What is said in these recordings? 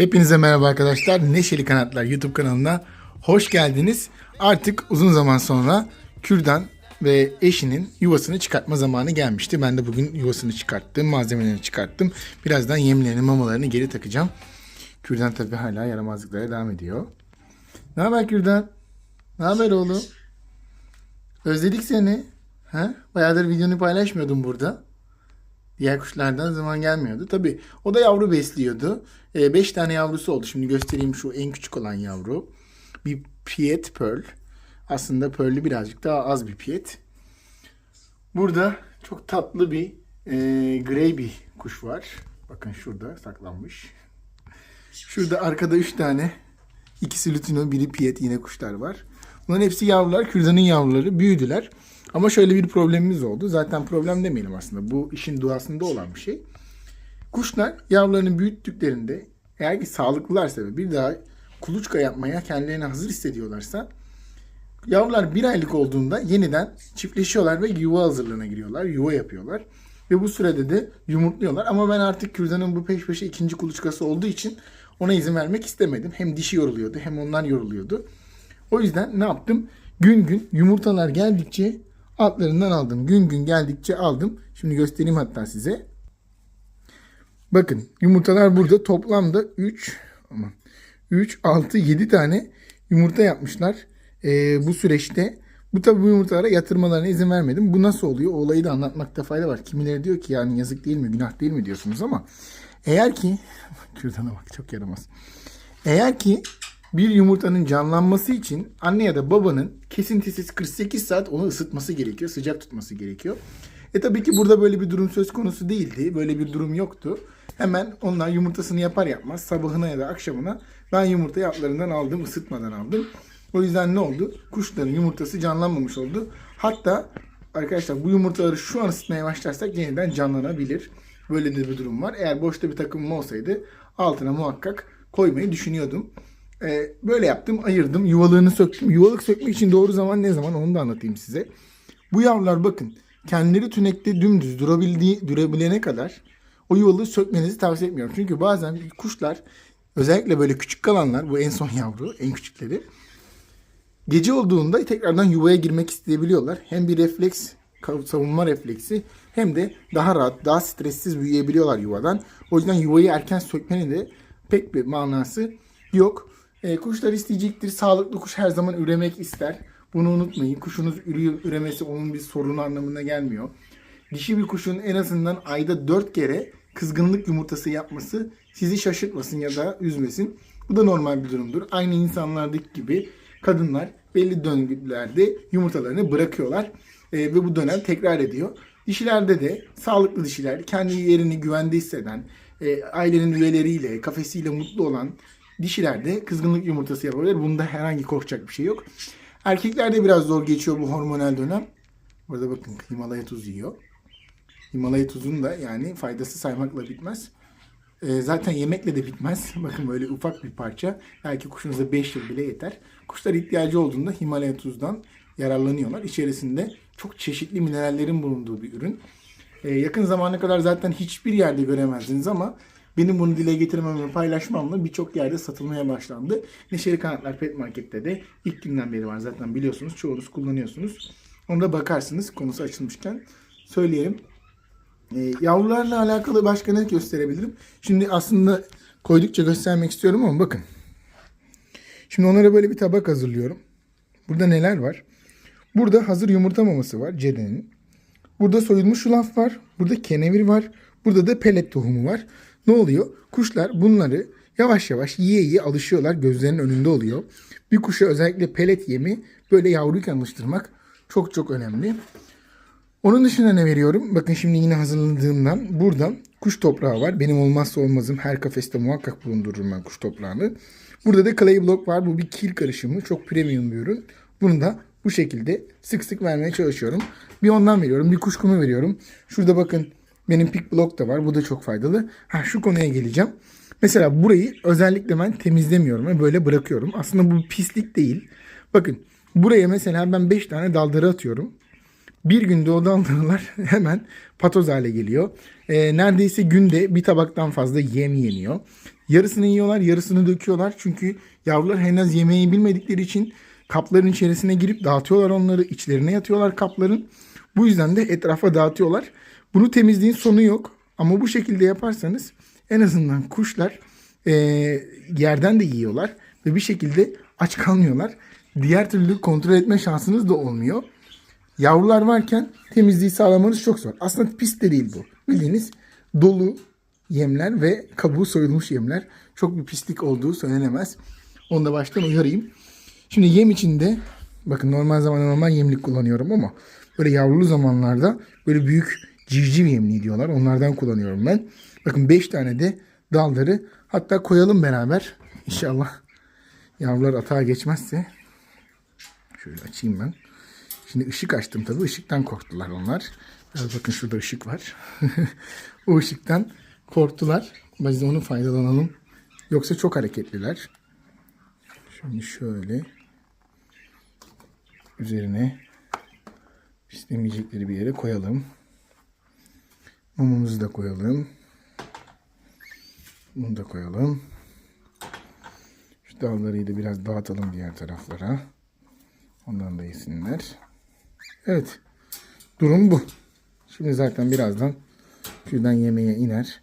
Hepinize merhaba arkadaşlar. Neşeli Kanatlar YouTube kanalına hoş geldiniz. Artık uzun zaman sonra Kürdan ve eşinin yuvasını çıkartma zamanı gelmişti. Ben de bugün yuvasını çıkarttım, malzemelerini çıkarttım. Birazdan yemlerini, mamalarını geri takacağım. Kürdan tabii hala yaramazlıklara devam ediyor. Ne haber Kürdan? Ne haber oğlum? Özledik seni. Ha? Bayağıdır videonu paylaşmıyordum burada. Diğer kuşlardan zaman gelmiyordu. Tabii o da yavru besliyordu. 5 tane yavrusu oldu. Şimdi göstereyim şu en küçük olan yavru. Bir Piet Pearl. Aslında Pearl'ü birazcık daha az bir Piet. Burada çok tatlı bir e, grey bir kuş var. Bakın şurada saklanmış. Şurada arkada 3 tane. İkisi lutino, biri Piet yine kuşlar var. Bunların hepsi yavrular. Kürdanın yavruları büyüdüler. Ama şöyle bir problemimiz oldu. Zaten problem demeyelim aslında. Bu işin doğasında olan bir şey. Kuşlar yavrularını büyüttüklerinde eğer ki sağlıklılarsa ve bir daha kuluçka yapmaya kendilerini hazır hissediyorlarsa yavrular bir aylık olduğunda yeniden çiftleşiyorlar ve yuva hazırlığına giriyorlar. Yuva yapıyorlar. Ve bu sürede de yumurtluyorlar. Ama ben artık kürdanın bu peş peşe ikinci kuluçkası olduğu için ona izin vermek istemedim. Hem dişi yoruluyordu hem onlar yoruluyordu. O yüzden ne yaptım? Gün gün yumurtalar geldikçe altlarından aldım. Gün gün geldikçe aldım. Şimdi göstereyim hatta size. Bakın yumurtalar burada toplamda 3 aman 3 6 7 tane yumurta yapmışlar. Ee, bu süreçte bu tabi bu yumurtalara yatırmalarına izin vermedim. Bu nasıl oluyor? O olayı da anlatmakta fayda var. Kimileri diyor ki yani yazık değil mi, günah değil mi diyorsunuz ama eğer ki kürdana bak çok yaramaz. Eğer ki bir yumurtanın canlanması için anne ya da babanın kesintisiz 48 saat onu ısıtması gerekiyor. Sıcak tutması gerekiyor. E tabii ki burada böyle bir durum söz konusu değildi. Böyle bir durum yoktu. Hemen onlar yumurtasını yapar yapmaz sabahına ya da akşamına ben yumurtayı altlarından aldım, ısıtmadan aldım. O yüzden ne oldu? Kuşların yumurtası canlanmamış oldu. Hatta arkadaşlar bu yumurtaları şu an ısıtmaya başlarsak yeniden canlanabilir. Böyle de bir durum var. Eğer boşta bir takımım olsaydı altına muhakkak koymayı düşünüyordum. Ee, böyle yaptım, ayırdım, yuvalığını söktüm. Yuvalık sökmek için doğru zaman ne zaman onu da anlatayım size. Bu yavrular bakın kendileri tünekte dümdüz durabildiği, durabilene kadar o yuvalığı sökmenizi tavsiye etmiyorum. Çünkü bazen kuşlar özellikle böyle küçük kalanlar bu en son yavru en küçükleri gece olduğunda tekrardan yuvaya girmek isteyebiliyorlar. Hem bir refleks savunma refleksi hem de daha rahat daha stressiz büyüyebiliyorlar yuvadan. O yüzden yuvayı erken sökmenin de pek bir manası yok. E, kuşlar isteyecektir. Sağlıklı kuş her zaman üremek ister. Bunu unutmayın. Kuşunuz ürüyor, üremesi onun bir sorunu anlamına gelmiyor. Dişi bir kuşun en azından ayda 4 kere kızgınlık yumurtası yapması sizi şaşırtmasın ya da üzmesin. Bu da normal bir durumdur. Aynı insanlardaki gibi kadınlar belli döngülerde yumurtalarını bırakıyorlar. E, ve bu dönem tekrar ediyor. Dişilerde de sağlıklı dişiler, kendi yerini güvende hisseden, e, ailenin üyeleriyle, kafesiyle mutlu olan dişilerde kızgınlık yumurtası yapabilir. Bunda herhangi korkacak bir şey yok. Erkeklerde biraz zor geçiyor bu hormonal dönem. Burada bakın Himalaya tuzu yiyor. Himalaya tuzunun da yani faydası saymakla bitmez. Ee, zaten yemekle de bitmez. Bakın böyle ufak bir parça. Belki kuşunuza 5 yıl bile yeter. Kuşlar ihtiyacı olduğunda Himalaya tuzdan yararlanıyorlar. İçerisinde çok çeşitli minerallerin bulunduğu bir ürün. Ee, yakın zamana kadar zaten hiçbir yerde göremezdiniz ama benim bunu dile getirmem ve paylaşmamla birçok yerde satılmaya başlandı. Neşeli Kanatlar Pet Market'te de ilk günden beri var zaten biliyorsunuz. Çoğunuz kullanıyorsunuz. Onda bakarsınız konusu açılmışken söyleyelim. Ee, yavrularla alakalı başka ne gösterebilirim? Şimdi aslında koydukça göstermek istiyorum ama bakın. Şimdi onlara böyle bir tabak hazırlıyorum. Burada neler var? Burada hazır yumurta maması var Cede'nin. Burada soyulmuş yulaf var. Burada kenevir var. Burada da pelet tohumu var. Ne oluyor? Kuşlar bunları yavaş yavaş yiye yiye alışıyorlar. Gözlerinin önünde oluyor. Bir kuşa özellikle pelet yemi böyle yavruyken alıştırmak çok çok önemli. Onun dışında ne veriyorum? Bakın şimdi yine hazırladığımdan burada kuş toprağı var. Benim olmazsa olmazım her kafeste muhakkak bulundururum ben kuş toprağını. Burada da clay block var. Bu bir kil karışımı. Çok premium bir ürün. Bunu da bu şekilde sık sık vermeye çalışıyorum. Bir ondan veriyorum. Bir kuş kumu veriyorum. Şurada bakın benim pick block da var. Bu da çok faydalı. Ha şu konuya geleceğim. Mesela burayı özellikle ben temizlemiyorum ve böyle bırakıyorum. Aslında bu pislik değil. Bakın buraya mesela ben 5 tane daldırı atıyorum. Bir günde o dallarlar hemen patoz hale geliyor. e, neredeyse günde bir tabaktan fazla yem yeniyor. Yarısını yiyorlar, yarısını döküyorlar. Çünkü yavrular henüz yemeği bilmedikleri için kapların içerisine girip dağıtıyorlar onları. içlerine yatıyorlar kapların. Bu yüzden de etrafa dağıtıyorlar. Bunu temizliğin sonu yok. Ama bu şekilde yaparsanız en azından kuşlar e, yerden de yiyorlar. Ve bir şekilde aç kalmıyorlar. Diğer türlü kontrol etme şansınız da olmuyor. Yavrular varken temizliği sağlamanız çok zor. Aslında pis de değil bu. Bildiğiniz dolu yemler ve kabuğu soyulmuş yemler. Çok bir pislik olduğu söylenemez. Onu da baştan uyarayım. Şimdi yem içinde bakın normal zamanda normal yemlik kullanıyorum ama böyle yavrulu zamanlarda böyle büyük civciv yemliği diyorlar. Onlardan kullanıyorum ben. Bakın 5 tane de dalları hatta koyalım beraber. İnşallah yavrular atağa geçmezse. Şöyle açayım ben. Şimdi ışık açtım tabii. Işıktan korktular onlar. Biraz bakın şurada ışık var. o ışıktan korktular. Biz de onu faydalanalım. Yoksa çok hareketliler. Şimdi şöyle üzerine istemeyecekleri bir yere koyalım. Mumumuzu da koyalım. Bunu da koyalım. Şu dalları da biraz dağıtalım diğer taraflara. Ondan da yesinler. Evet. Durum bu. Şimdi zaten birazdan şuradan yemeğe iner.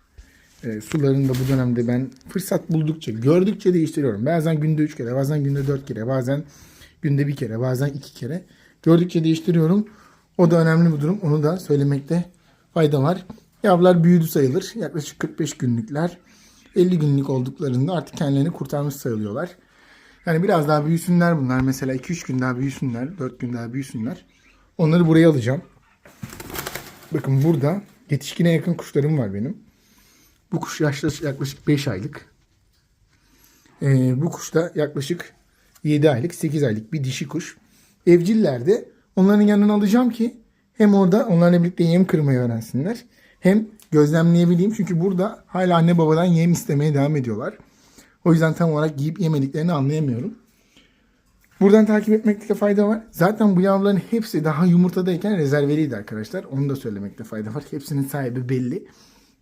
E, sularını da bu dönemde ben fırsat buldukça, gördükçe değiştiriyorum. Bazen günde 3 kere, bazen günde 4 kere, bazen günde bir kere, bazen 2 kere. Gördükçe değiştiriyorum. O da önemli bir durum. Onu da söylemekte fayda var. Yavrular büyüdü sayılır. Yaklaşık 45 günlükler. 50 günlük olduklarında artık kendilerini kurtarmış sayılıyorlar. Yani biraz daha büyüsünler bunlar. Mesela 2-3 gün daha büyüsünler. 4 gün daha büyüsünler. Onları buraya alacağım. Bakın burada yetişkine yakın kuşlarım var benim. Bu kuş yaklaşık, yaklaşık 5 aylık. Ee, bu kuş da yaklaşık 7 aylık, 8 aylık bir dişi kuş. Evcillerde onların yanına alacağım ki hem orada onlarla birlikte yem kırmayı öğrensinler. Hem gözlemleyebileyim. Çünkü burada hala anne babadan yem istemeye devam ediyorlar. O yüzden tam olarak yiyip yemediklerini anlayamıyorum. Buradan takip etmekte fayda var. Zaten bu yavruların hepsi daha yumurtadayken rezerveliydi arkadaşlar. Onu da söylemekte fayda var. Hepsinin sahibi belli.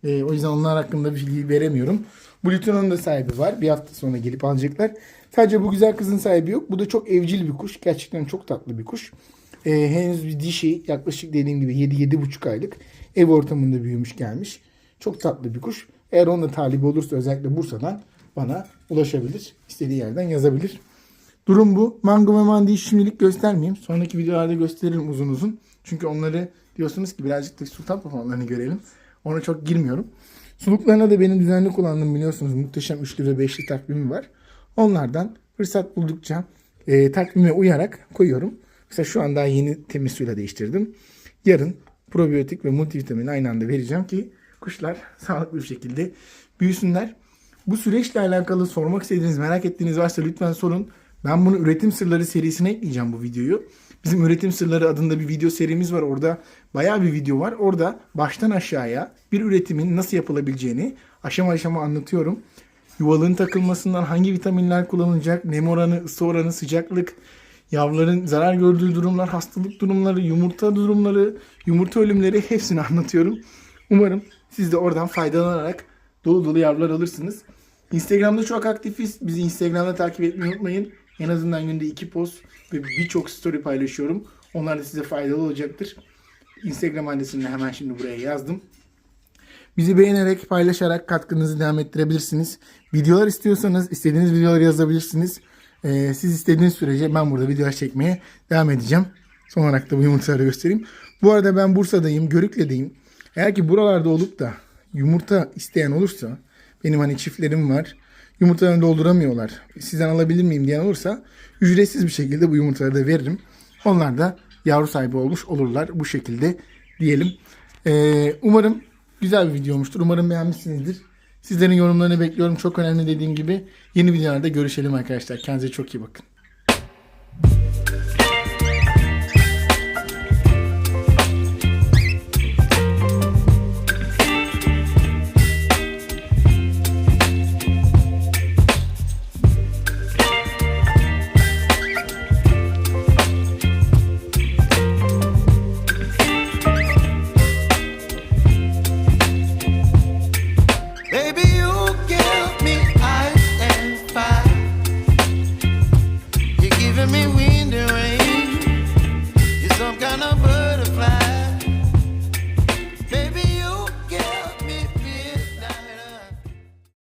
Ee, o yüzden onlar hakkında bir bilgi veremiyorum. Bu Luton'un da sahibi var. Bir hafta sonra gelip alacaklar. Sadece bu güzel kızın sahibi yok. Bu da çok evcil bir kuş. Gerçekten çok tatlı bir kuş. Ee, henüz bir dişi. Yaklaşık dediğim gibi 7-7,5 aylık. Ev ortamında büyümüş gelmiş. Çok tatlı bir kuş. Eğer onun da talibi olursa özellikle Bursa'dan bana ulaşabilir. İstediği yerden yazabilir. Durum bu. Mango ve Mandi'yi şimdilik göstermeyeyim. Sonraki videolarda gösteririm uzun uzun. Çünkü onları diyorsunuz ki birazcık da sultan papanlarını görelim. Ona çok girmiyorum. Suluklarına da benim düzenli kullandığım biliyorsunuz muhteşem üçlü ve beşli takvimi var. Onlardan fırsat buldukça e, takvime uyarak koyuyorum. Mesela şu an daha yeni temiz suyla değiştirdim. Yarın probiyotik ve multivitamin aynı anda vereceğim ki kuşlar sağlıklı bir şekilde büyüsünler. Bu süreçle alakalı sormak istediğiniz, merak ettiğiniz varsa lütfen sorun. Ben bunu üretim sırları serisine ekleyeceğim bu videoyu. Bizim üretim sırları adında bir video serimiz var. Orada bayağı bir video var. Orada baştan aşağıya bir üretimin nasıl yapılabileceğini aşama aşama anlatıyorum. Yuvalığın takılmasından hangi vitaminler kullanılacak, nem oranı, ısı oranı, sıcaklık, yavruların zarar gördüğü durumlar, hastalık durumları, yumurta durumları, yumurta ölümleri hepsini anlatıyorum. Umarım siz de oradan faydalanarak dolu dolu yavrular alırsınız. Instagram'da çok aktifiz. Bizi Instagram'da takip etmeyi unutmayın. En azından günde iki post ve birçok story paylaşıyorum. Onlar da size faydalı olacaktır. Instagram adresini hemen şimdi buraya yazdım. Bizi beğenerek, paylaşarak katkınızı devam ettirebilirsiniz. Videolar istiyorsanız istediğiniz videoları yazabilirsiniz. Ee, siz istediğiniz sürece ben burada videolar çekmeye devam edeceğim. Son olarak da bu yumurtaları göstereyim. Bu arada ben Bursa'dayım, Görükle'deyim. Eğer ki buralarda olup da yumurta isteyen olursa benim hani çiftlerim var. Yumurtalarını dolduramıyorlar. Sizden alabilir miyim diyen olursa ücretsiz bir şekilde bu yumurtaları da veririm. Onlar da yavru sahibi olmuş olurlar bu şekilde diyelim. Ee, umarım güzel bir video olmuştur. Umarım beğenmişsinizdir. Sizlerin yorumlarını bekliyorum. Çok önemli dediğim gibi yeni videolarda görüşelim arkadaşlar. Kendinize çok iyi bakın.